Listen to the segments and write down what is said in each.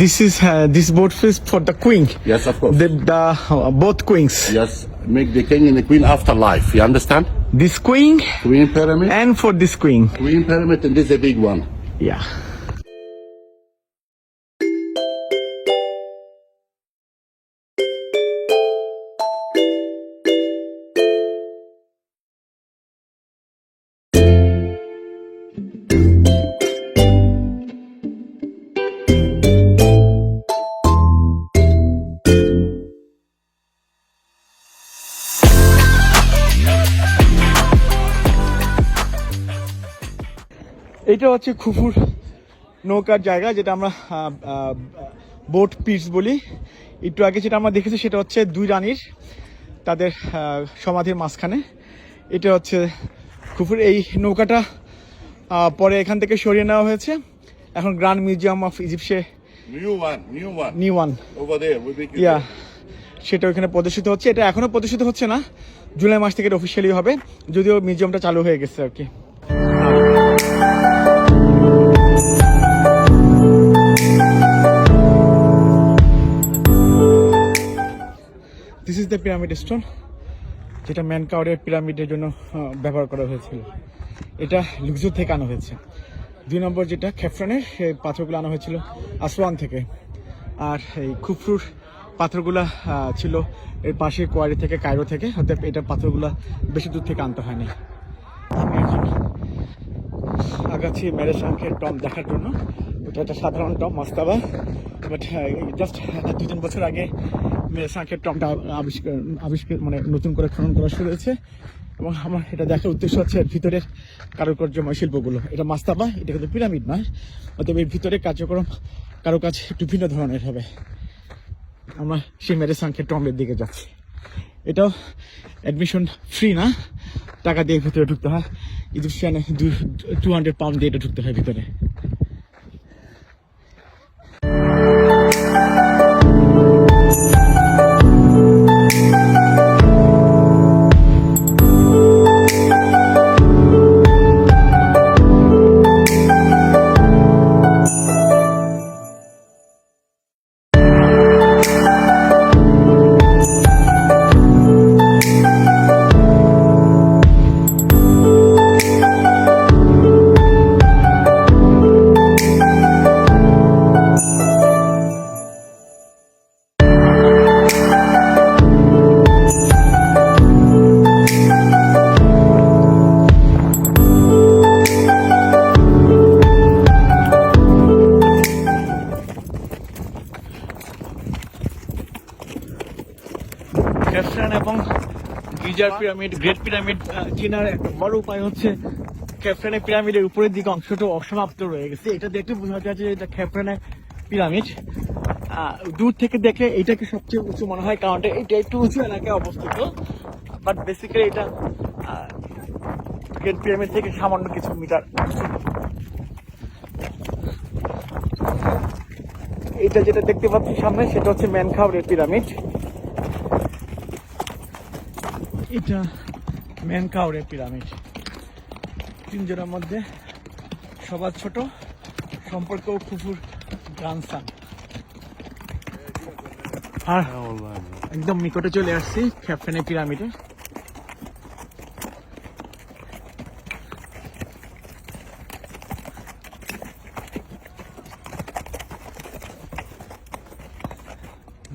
this is uh, this boat is for the queen. Yes, of course. The, the uh, both queens. Yes, make the king and the queen after life. You understand? This queen Queen pyramid, and for this queen. queen pyramid, and this is a big one. Yeah. এটা হচ্ছে খুফুর নৌকার জায়গা যেটা আমরা boat piece বলি। একটু আগে যেটা আমরা দেখেছি সেটা হচ্ছে দুই রানীর তাদের সমাধির মাঝখানে। এটা হচ্ছে খুফুর। এই নৌকাটা পরে এখান থেকে সরিয়ে নেওয়া হয়েছে। এখন grand museum of one. New one make it yeah সেটা ওখানে প্রদর্শিত হচ্ছে। এটা এখনও প্রদর্শিত হচ্ছে না। জুলাই মাস থেকে অফিসিয়ালি হবে। যদিও মিউজিয়ামটা চালু হয়ে গেছে আর কি। This is the pyramid stone যেটা ম্যান কাউরের পিরামিডের জন্য ব্যবহার করা হয়েছিল। এটা লুকজুর থেকে আনা হয়েছে। দুই নম্বর যেটা খেফরানের সেই পাথরগুলো আনা হয়েছিল আসওয়ান থেকে। আর এই খুফরুর পাথরগুলা ছিল এর পাশে কোয়ারি থেকে কায়রো থেকে। অর্থাৎ এটা পাথরগুলা বেশি দূর থেকে আনতে হয়নি। আমি এখন আগাচ্ছি মেরে সংখ্যের টম দেখার জন্য। এটা একটা সাধারণ টম মাস্তাবা। বাট জাস্ট দুদিন বছর আগে সংখ্যের টমটা আবিষ্কার আবিষ্কার মানে নতুন করে খনন করা শুরু হয়েছে। এবং আমার এটা দেখার উদ্দেশ্য হচ্ছে ভিতরের কারুকার্যময় শিল্পগুলো। এটা মাস্তাবা, এটা কিন্তু পিরামিড নয়। অতএব এর ভিতরে কার্যক্রম কারুকাজ একটু ভিন্ন ধরনের হবে। আমরা সেই মেরে সংখ্যের টমের দিকে যাচ্ছি। এটাও অ্যাডমিশন ফ্রি না। টাকা দিয়ে ভিতরে ঢুকতে হয়। ইজিপশিয়ানে টু হান্ড্রেড পাউন্ড দিয়ে এটা ঢুকতে হয় ভিতরে। ক্যাফরান এবং গিজার পিরামিড, গ্রেট পিরামিড চেনার একটা বড় উপায় হচ্ছে ক্যাফরানের পিরামিডের উপরের দিকে অংশটা অসমাপ্ত রয়ে গেছে। এটা দেখলে বোঝা যাচ্ছে যে এটা ক্যাফরানের পিরামিড। দূর থেকে দেখলে এটাকে সবচেয়ে উঁচু মনে হয়, কারণ এটা- একটু উঁচু এলাকায় অবস্থিত। বাট বেসিক্যালি এটা গ্রেট পিরামিড থেকে সামান্য কিছু মিটার। এটা যেটা দেখতে পাচ্ছি সামনে, সেটা হচ্ছে ম্যানখাওরের পিরামিড। এটা ম্যানকাউরের পিরামিড তিনজনের মধ্যে সবার ছোট, সম্পর্ক খুফুর গ্রানসান আর একদম নিকটে চলে আসছি ক্যাপ্টেনের পিরামিডে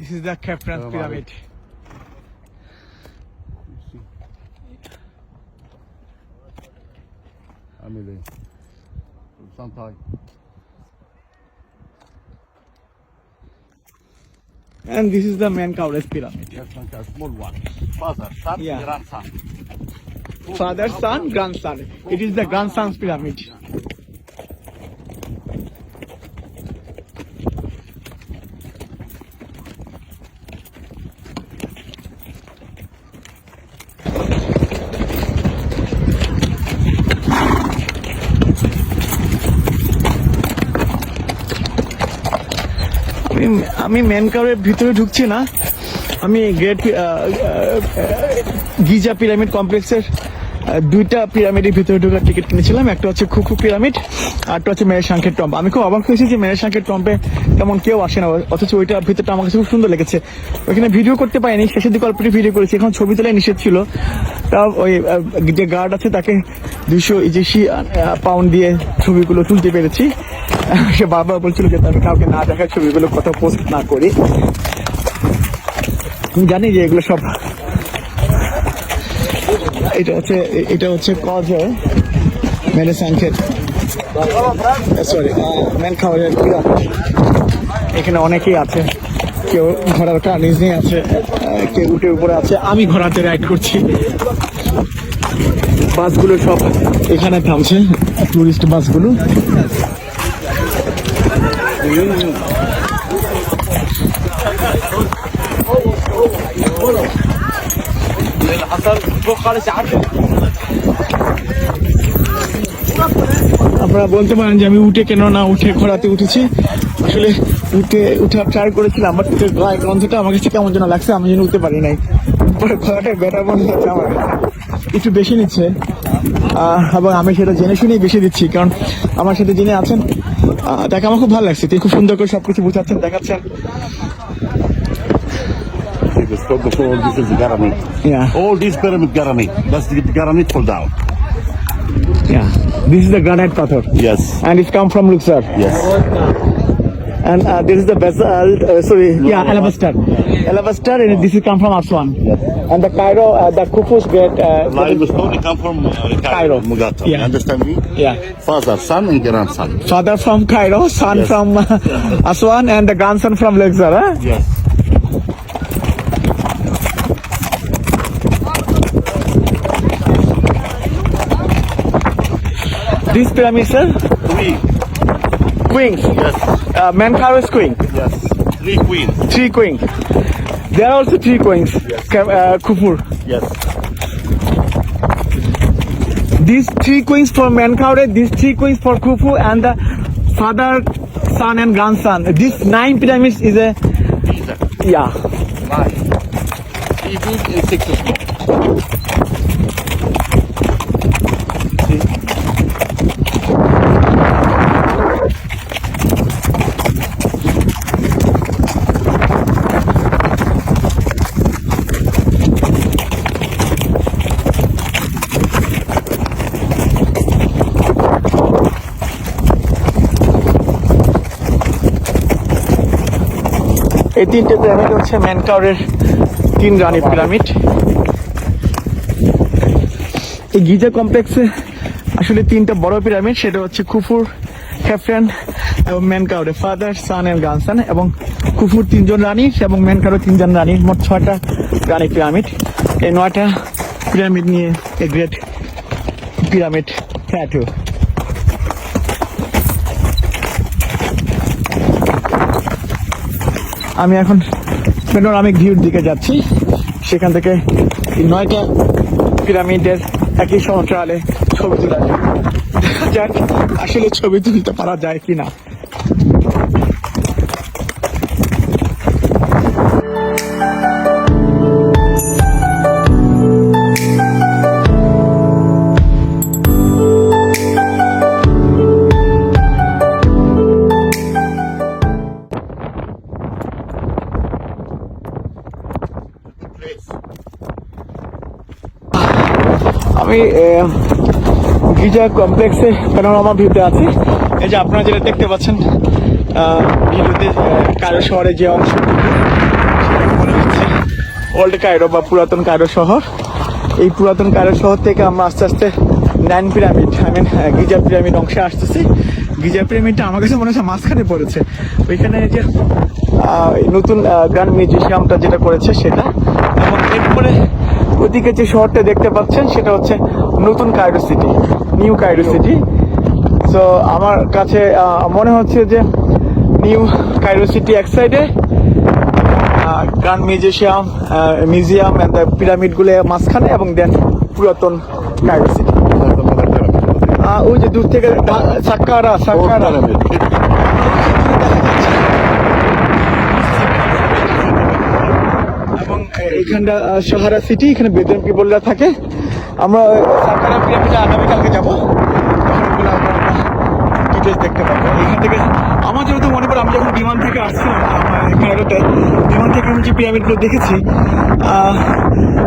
This is the Salam pyramid. ಆಮೇಲೆ ಸಂತಾಯ್ And this is the main Mankaulas pyramid. Yes, a small one. Father, son, yeah. grandson. Father, son, grandson. It is the grandson's pyramid. আমি- মেন কারের ভিতরে ঢুকছি না। আমি গ্রেট গিজা পিরামিড কমপ্লেক্সের দুইটা পিরামিডের ভিতরে ঢোকার টিকিট কিনেছিলাম। একটা হচ্ছে খুকু পিরামিড, আর একটা হচ্ছে মেয়ের শাঙ্খের টম্প আমি খুব অবাক হয়েছি যে মেয়ের শাঙ্খের টম্পে তেমন কেউ আসে না, অথচ ওইটার ভিতরটা আমার কাছে খুব সুন্দর লেগেছে। ওইখানে ভিডিও করতে পারিনি, শেষের দিকে অল্পটি ভিডিও করেছি। এখন ছবি তোলা নিষেধ ছিল। তাও ওই যে গার্ড আছে তাকে দুশো ইজিসি পাউন্ড দিয়ে ছবিগুলো তুলতে পেরেছি। সে বারবার বলছিল যে আমি কাউকে না দেখার ছবিগুলো কোথাও পোস্ট না করি। জানি যে এগুলো সব এটা হচ্ছে এটা হচ্ছে কজ মেনে সংখ্যের সরি মেন খাবারের এখানে অনেকেই আছে। কেউ ঘোড়ার কার্নিজ নিয়ে আছে কেউ উঠে উপরে আছে। আমি ঘোড়াতে রাইড করছি। বাসগুলো সব এখানে থামছে টুরিস্ট বাসগুলো। আপনারা বলতে পারেন যে আমি উঠে কেন না উঠে ঘোড়াতে উঠেছি। আসলে উঠে উঠে ট্রাই করেছিলাম বাট উঠে গায়ে গন্ধটা আমার কাছে কেমন যেন লাগছে, আমি যেন উঠতে পারি নাই। ঘোড়াটা বেটার মনে হচ্ছে আমার। একটু বেশি নিচ্ছে। এবং আমি সেটা জেনে শুনেই বেশি দিচ্ছি, কারণ আমার সাথে যিনি আছেন তাকে আমার খুব ভালো লাগছে। তিনি খুব সুন্দর করে সবকিছু বোঝাচ্ছেন, দেখাচ্ছেন। This is called the fall. This is the pyramid. Yeah. All these pyramid pyramid. That's the pyramid fall down. Yeah, this is the granite pathor Yes. and it's come from Luxor. Yes. And uh, this is the basalt, uh, sorry, yeah, alabaster. Alabaster, and this is come from Aswan. Yes. And the Cairo, uh, the Khufu's gate. Uh, Limestone come from uh, Cairo. Cairo, Mugata. Yeah. You understand me? yeah. Father, son, and grandson. Father from Cairo, son Yes. from uh, Aswan, and the grandson from Luxor. Huh? Yes. This pyramid, sir, Three. queens. Yes. Uh, Menkaure's queen, Yes. Three queens. three queens. There are also three queens. Ka- Uh, Kufur. Yes. These three queens for Menkaure, these three queens for Khufu, and the father, son, and grandson. This nine pyramids is a These are yeah. nine. Three big and six small. এই তিনটে pyramid হচ্ছে ম্যানকাউরের তিন রানী pyramid এই Giza কমপ্লেক্সে আসলে তিনটা বড় pyramid সেটা হচ্ছে কুফুর, হেফরেন এবং ম্যানকাউরে ফাদার সান এন্ড গ্রানসান এবং কুফুর তিনজন রানী এবং ম্যানকাউরে তিনজন রানী। মোট ছয়টা রানী পিরামিড এই নয়টা পিরামিড নিয়ে এ গ্রেট পিরামিড ট্যাটু আমি এখন পেনোরামিক ভিউর দিকে যাচ্ছি সেখান থেকে নয়টা পিরামিডের একই সমতলে ছবি তোলা যায়। আসলে ছবি তুলতে পারা যায় কিনা আমি গিজা কমপ্লেক্সে প্যানোরামা ভিউতে আছি। এই যে আপনারা যেটা দেখতে পাচ্ছেন ভিডিওতে কায়রো শহরে যে অংশ মনে হচ্ছে ওল্ড কায়রো বা পুরাতন কায়রো শহর। এই পুরাতন কায়রো শহর থেকে আমরা আস্তে আস্তে nine pyramid I mean Giza pyramid অংশে আসতেছি। গিজা পিরামিডটা আমার কাছে মনে হচ্ছে মাঝখানে পড়েছে। ওইখানে যে নতুন গ্র্যান্ড মিউজিয়ামটা যেটা করেছে সেটা। এবং এরপরে ওদিকে যে শহরটা দেখতে পাচ্ছেন সেটা হচ্ছে নতুন Cairo city new Cairo city so আমার কাছে মনে হচ্ছে যে নিউ কায়রো সিটি এক সাইডে গ্রান্ড মিউজিয়াম মিউজিয়াম এন্ড পিরামিডগুলো মাঝখানে এবং দেন পুরাতন কায়রো সিটি. ওই যে দূর থেকে সাক্কারা Four সাক্কারা pyramid. এবং এখানটা সাহারা সিটি এখানে বেদম পিপলরা থাকে। আমরা আগামীকালকে যাব। দেখতে পাবো। এখান থেকে আমার যেহেতু মনে পড়ে যখন বিমান থেকে বিমান থেকে আমি যে দেখেছি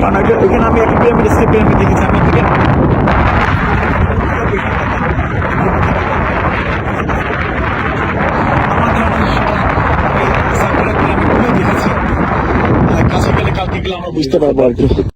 কারণ এখানে আমি একটা পিরামিড স্টেপ পিরামিড দেখেছি। আমি থেকে আমার ধারণা সাকারা পিরামিডগুলো